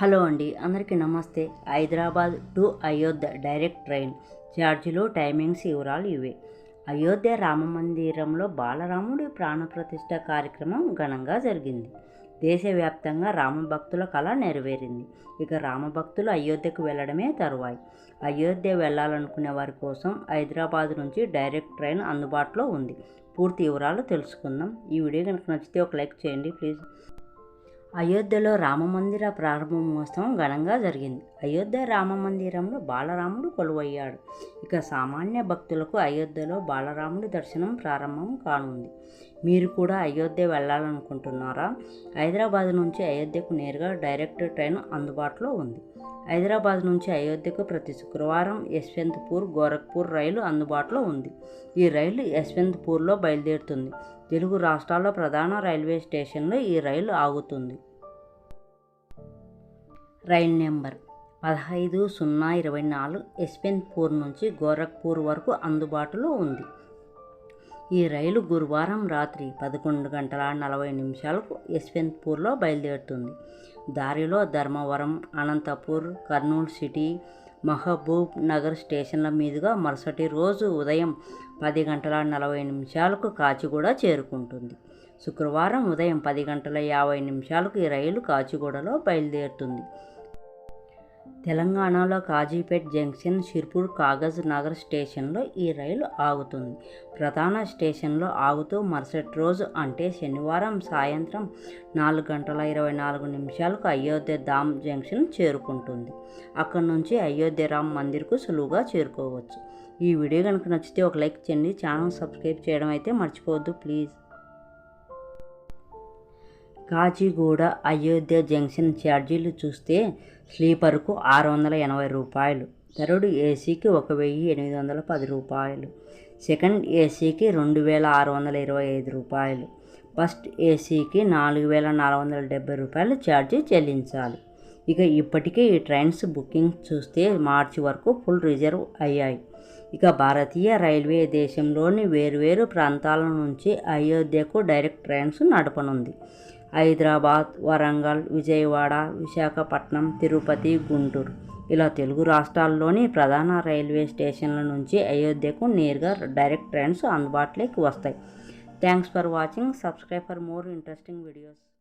Hello అండి అందరికీ నమస్తే. Hyderabad to Ayodhya direct train. ఛార్జీలు టైమింగ్స్ వివరాలు ఇవే. అయోధ్య రామ మందిరంలో బాలరాముడి ప్రాణప్రతిష్ఠ కార్యక్రమం ఘనంగా జరిగింది. దేశవ్యాప్తంగా రామభక్తుల కళ నెరవేరింది. ఇక రామభక్తులు అయోధ్యకు వెళ్ళడమే తరువాయి. అయోధ్య వెళ్ళాలనుకునే వారి కోసం హైదరాబాద్ నుంచి డైరెక్ట్ ట్రైన్ అందుబాటులో ఉంది. పూర్తి వివరాలు తెలుసుకుందాం. ఈ వీడియో కనుక నచ్చితే ఒక లైక్ చేయండి ప్లీజ్. అయోధ్యలో రామమందిర ప్రారంభోత్సవం ఘనంగా జరిగింది. అయోధ్య రామ మందిరంలో బాలరాముడు కొలువయ్యాడు. ఇక సామాన్య భక్తులకు అయోధ్యలో బాలరాముడి దర్శనం ప్రారంభం కానుంది. మీరు కూడా అయోధ్య వెళ్ళాలనుకుంటున్నారా? హైదరాబాద్ నుంచి అయోధ్యకు నేరుగా డైరెక్ట్ ట్రైన్ అందుబాటులో ఉంది. హైదరాబాద్ నుంచి అయోధ్యకు ప్రతి శుక్రవారం యశ్వంత్పూర్ గోరఖ్పూర్ రైలు అందుబాటులో ఉంది. ఈ రైలు యశ్వంత్పూర్లో బయలుదేరుతుంది. తెలుగు రాష్ట్రాల్లో ప్రధాన రైల్వే స్టేషన్లో ఈ రైలు ఆగుతుంది. రైలు నెంబర్ పదహైదు సున్నా ఇరవై నాలుగు యశ్వంత్పూర్ నుంచి గోరఖ్పూర్ వరకు అందుబాటులో ఉంది. ఈ రైలు గురువారం రాత్రి పదకొండు గంటల నలభై నిమిషాలకు యశ్వంత్పూర్లో బయలుదేరుతుంది. దారిలో ధర్మవరం అనంతపూర్ కర్నూలు సిటీ మహబూబ్ నగర్ స్టేషన్ల మీదుగా మరుసటి రోజు ఉదయం పది గంటల నలభై నిమిషాలకు కాచిగూడ చేరుకుంటుంది. శుక్రవారం ఉదయం పది గంటల యాభై నిమిషాలకు ఈ రైలు కాచిగూడలో బయలుదేరుతుంది. తెలంగాణలో కాజీపేట్ జంక్షన్ షిర్పూర్ కాగజ్ నగర్ స్టేషన్లో ఈ రైలు ఆగుతుంది. ప్రధాన స్టేషన్లో ఆగుతూ మరుసటి రోజు అంటే శనివారం సాయంత్రం నాలుగు గంటల ఇరవై నాలుగు నిమిషాలకు అయోధ్య ధామ్ జంక్షన్ చేరుకుంటుంది. అక్కడి నుంచి అయోధ్య రామ్ మందిర్కు సులువుగా చేరుకోవచ్చు. ఈ వీడియో కనుక నచ్చితే ఒక లైక్ చేయండి. ఛానల్ సబ్స్క్రైబ్ చేయడం అయితే మర్చిపోవద్దు. ప్లీజ్. కాచిగూడ అయోధ్య జంక్షన్ ఛార్జీలు చూస్తే స్లీపర్కు ఆరు వందల ఎనభై రూపాయలు. థర్డ్ ఏసీకి ఒక వెయ్యి ఎనిమిది వందల పది రూపాయలు. సెకండ్ ఏసీకి రెండు వేల ఆరు వందల ఇరవై ఐదు రూపాయలు. ఫస్ట్ ఏసీకి నాలుగు వేల నాలుగు వందల డెబ్బై రూపాయలు ఛార్జీ చెల్లించాలి. ఇక ఇప్పటికే ఈ ట్రైన్స్ బుకింగ్ చూస్తే మార్చి వరకు ఫుల్ రిజర్వ్ అయ్యాయి. ఇక భారతీయ రైల్వే దేశంలోని వేరువేరు ప్రాంతాల నుంచి అయోధ్యకు డైరెక్ట్ ట్రైన్స్ నడపనుంది. హైదరాబాద్ వరంగల్ విజయవాడ విశాఖపట్నం తిరుపతి గుంటూరు. ఇలా తెలుగు రాష్ట్రాల్లోని ప్రధాన రైల్వే స్టేషన్ల నుంచి అయోధ్యకు నేరుగా డైరెక్ట్ ట్రైన్స్ అందుబాటులోకి వస్తాయి. Thanks for watching. Subscribe for more interesting videos.